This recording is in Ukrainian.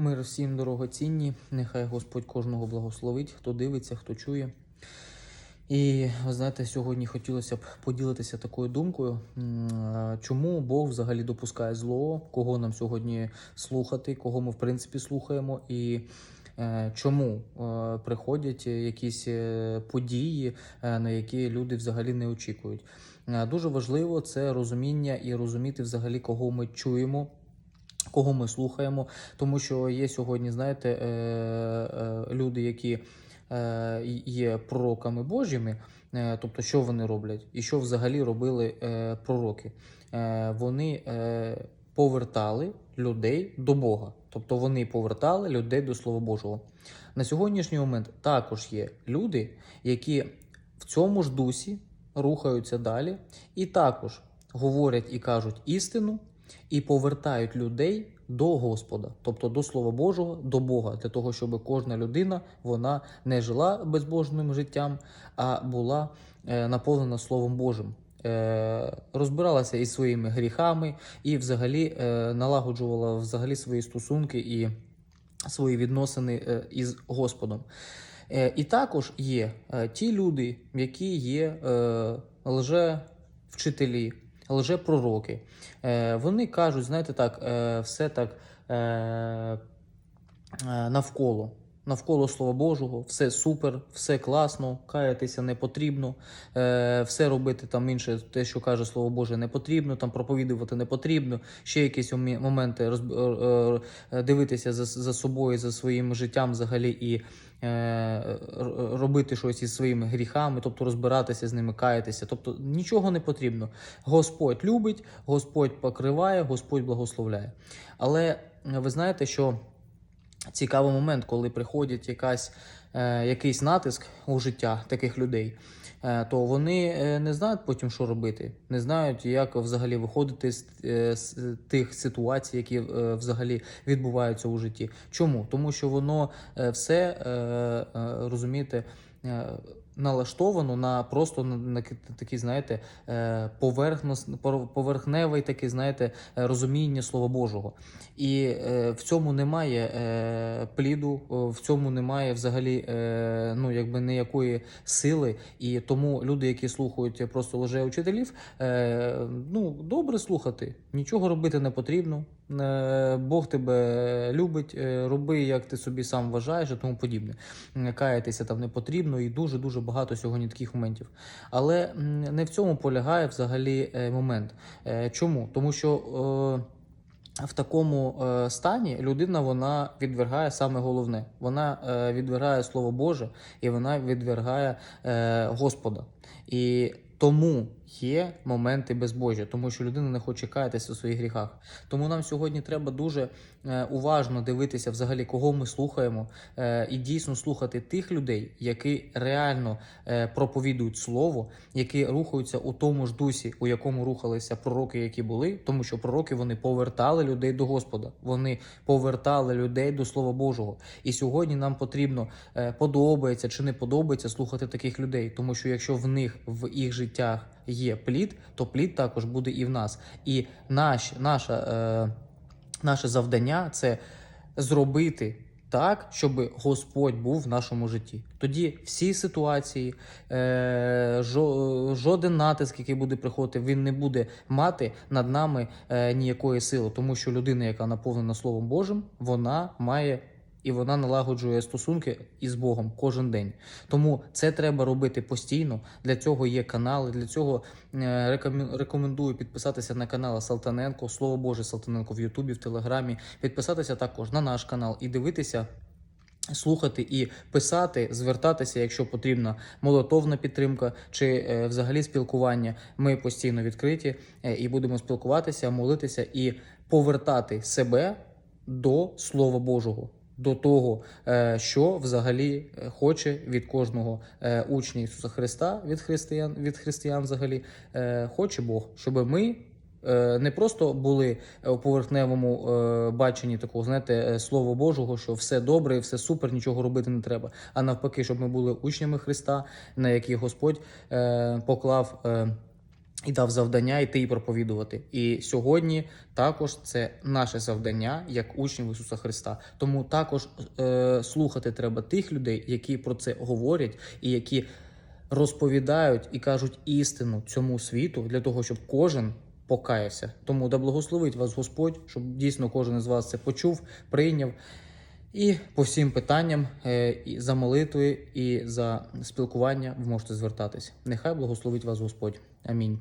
Мир всім дорогоцінні, нехай Господь кожного благословить, хто дивиться, хто чує. І ви знаєте, сьогодні хотілося б поділитися такою думкою, чому Бог взагалі допускає зло, кого нам сьогодні слухати, кого ми в принципі слухаємо, і е, чому е, приходять якісь е, події, на які люди взагалі не очікують. Дуже важливо це розуміння і розуміти взагалі, кого ми чуємо. Кого ми слухаємо, тому що є сьогодні, знаєте, е, е, люди, які е, є пророками Божими, е, тобто, що вони роблять, і що взагалі робили е, пророки. Е, Вони е, повертали людей до Бога, тобто вони повертали людей до Слова Божого. На сьогоднішній момент також є люди, які в цьому ж дусі рухаються далі, і також говорять і кажуть істину, і повертають людей до Господа, тобто до Слова Божого, до Бога, для того, щоб кожна людина вона не жила безбожним життям, а була е, наповнена Словом Божим. Е, розбиралася із своїми гріхами і взагалі е, налагоджувала взагалі свої стосунки і свої відносини із Господом. І також є ті люди, які є е, лжевчителі, лжепророки. Е, Вони кажуть, знаєте, так, е, все так е, навколо. Навколо Слова Божого, все супер, все класно, каятися не потрібно, е, все робити там інше, те, що каже Слово Боже, не потрібно, там проповідувати не потрібно, ще якісь моменти розб... е, е, дивитися за, за собою, за своїм життям взагалі і е, робити щось із своїми гріхами, тобто розбиратися з ними, каятися. Тобто нічого не потрібно. Господь любить, Господь покриває, Господь благословляє. Але е, ви знаєте, що цікавий момент, коли приходить якась, е, якийсь натиск у життя таких людей, е, то вони е, не знають потім, що робити, не знають, як взагалі виходити з, тих ситуацій, які взагалі відбуваються у житті. Чому? Тому що воно все розумієте. Налаштовано на просто на, на ки- такий, знаєте, е, поверхневий такий, знаєте, е, розуміння Слова Божого. І е, в цьому немає пліду, в цьому немає взагалі ну, якби ніякої сили. І тому люди, які слухають просто лжеучителів, е, ну, добре слухати, нічого робити не потрібно. Е, Бог тебе любить, е, роби, як ти собі сам вважаєш і тому подібне. Каятися там не потрібно, і дуже дуже багато сьогодні таких моментів. Але не в цьому полягає взагалі е, момент. Е, Чому? Тому що. Е, в такому е, стані людина вона відвергає саме головне. Вона е, відвергає Слово Боже і вона відвергає е, Господа. І тому є моменти безбожжя, тому що людина не хоче каятися у своїх гріхах. Тому нам сьогодні треба дуже е, уважно дивитися, взагалі, кого ми слухаємо, е, і дійсно слухати тих людей, які реально е, проповідують слово, які рухаються у тому ж дусі, у якому рухалися пророки, які були, тому що пророки вони повертали людей до Господа, вони повертали людей до Слова Божого. І сьогодні нам потрібно подобається чи не подобається слухати таких людей, тому що якщо в них в їх життях є плід, то плід також буде і в нас. І наш, наша, е, наше завдання це зробити. Так, щоб Господь був в нашому житті. Тоді всі ситуації, е, жоден натиск, який буде приходити, він не буде мати над нами е, ніякої сили, тому що людина, яка наповнена Словом Божим, вона має і вона налагоджує стосунки із Богом кожен день. Тому це треба робити постійно. Для цього є канали. Для цього е, рекомендую підписатися на канал Салтаненко, Слово Боже Салтаненко в Ютубі, в Телеграмі, підписатися також на наш канал і дивитися. Слухати і писати, звертатися, якщо потрібна молотовна підтримка чи е, взагалі спілкування. Ми постійно відкриті е, і будемо спілкуватися, молитися і повертати себе до Слова Божого, до того, е, що взагалі е, хоче від кожного е, учня Ісуса Христа, від християн, від християн взагалі, хоче Бог, щоб ми. Не просто були у поверхневому баченні такого, знаєте, слова Божого, що все добре, все супер, нічого робити не треба. А навпаки, щоб ми були учнями Христа, на які Господь поклав. І дав завдання йти і проповідувати. І сьогодні також це наше завдання як учнів Ісуса Христа. Тому також е, слухати треба тих людей, які про це говорять і які розповідають і кажуть істину цьому світу для того, щоб кожен покаявся. Тому да благословить вас Господь, щоб дійсно кожен із вас це почув, прийняв. І по всім питанням е, і за молитвою і за спілкування ви можете звертатись. Нехай благословить вас Господь. I mean,